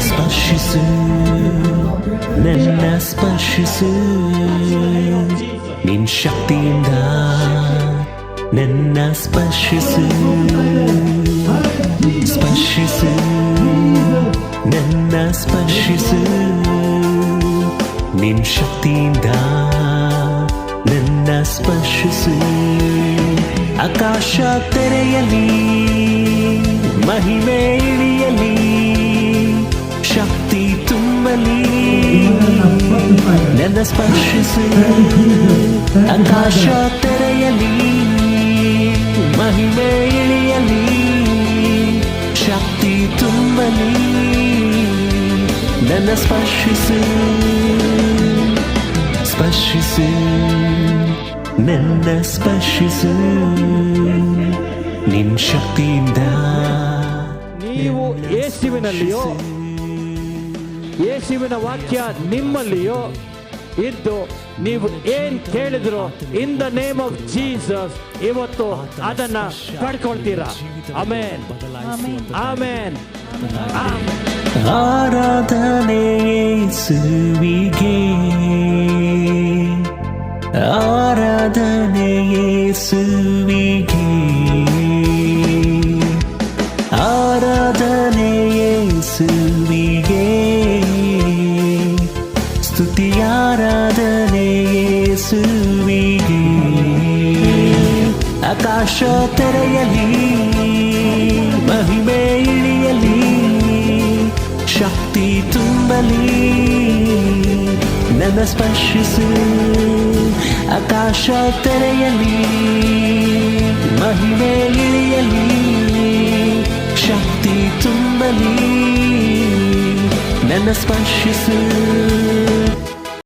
ಸ್ಪರ್ಶಿಸು ನನ್ನ ಸ್ಪರ್ಶಿಸು. ನಿನ್ ಶಕ್ತಿಯಿಂದ ನನ್ನ ಸ್ಪರ್ಶಿಸು. ಸ್ಪರ್ಶಿಸು ನನ್ನ ಸ್ಪರ್ಶಿಸು. ನಿನ್ ಶಕ್ತಿಯಿಂದ ನನ್ನ ಸ್ಪರ್ಶಿಸು. ಆಕಾಶ ತೆರೆಯಲಿ, ಮಹಿಮೆ ಇಳಿಯಲಿ, ಶಕ್ತಿ ತುಂಬಲಿ. ನನ್ನ ಸ್ಪರ್ಶಿಸು ಆಕಾಶ ತೆರೆಯಲಿ, ಮಹಿಮೆ ಇಳಿಯಲಿ, ಶಕ್ತಿ ತುಂಬಲಿ. ನನ್ನ ಸ್ಪರ್ಶಿಸು ಸ್ಪರ್ಶಿಸು ನನ್ನ ಸ್ಪರ್ಶಿಸು. ನಿನ್ ಶಕ್ತಿಯಿಂದ ನೀವು ಯೇಸುವಿನಲ್ಲಿಯೋ ಯೇಸುವಿನ ವಾಕ್ಯ ನಿಮ್ಮಲ್ಲಿಯೋ ಇದ್ದು ನೀವು ಏನ್ ಕೇಳಿದ್ರು in the name of Jesus ಇವತ್ತು ಅದನ್ನ ಪಡ್ಕೊಳ್ತೀರಾ. Amen amen. ಆರಾಧನೆ ಯೇಸುವಿಗೆ. ಆರಾಧನೆ ಯೇಸುವಿಗೆ ಆರಾಧನೆ ಯೇಸುವಿಗೆ ಸ್ತುತಿ ಆರಾಧನೆ ಯೇಸುವಿಗೆ ಆಕಾಶ ತೆರೆಯಲಿ ಮಹಿಮೆ ಇಳಿಯಲಿ ಶಕ್ತಿ ತುಂಬಲಿ ನನ್ನ ಸ್ಪರ್ಶಿಸು ಆಕಾಶ ತೆರೆಯಲಿ ಮಹಿಮೆ ಇಳಿಯಲಿ ಶಕ್ತಿ ತುಂಬಲಿ ನನ್ನ ಸ್ಪರ್ಶಿಸು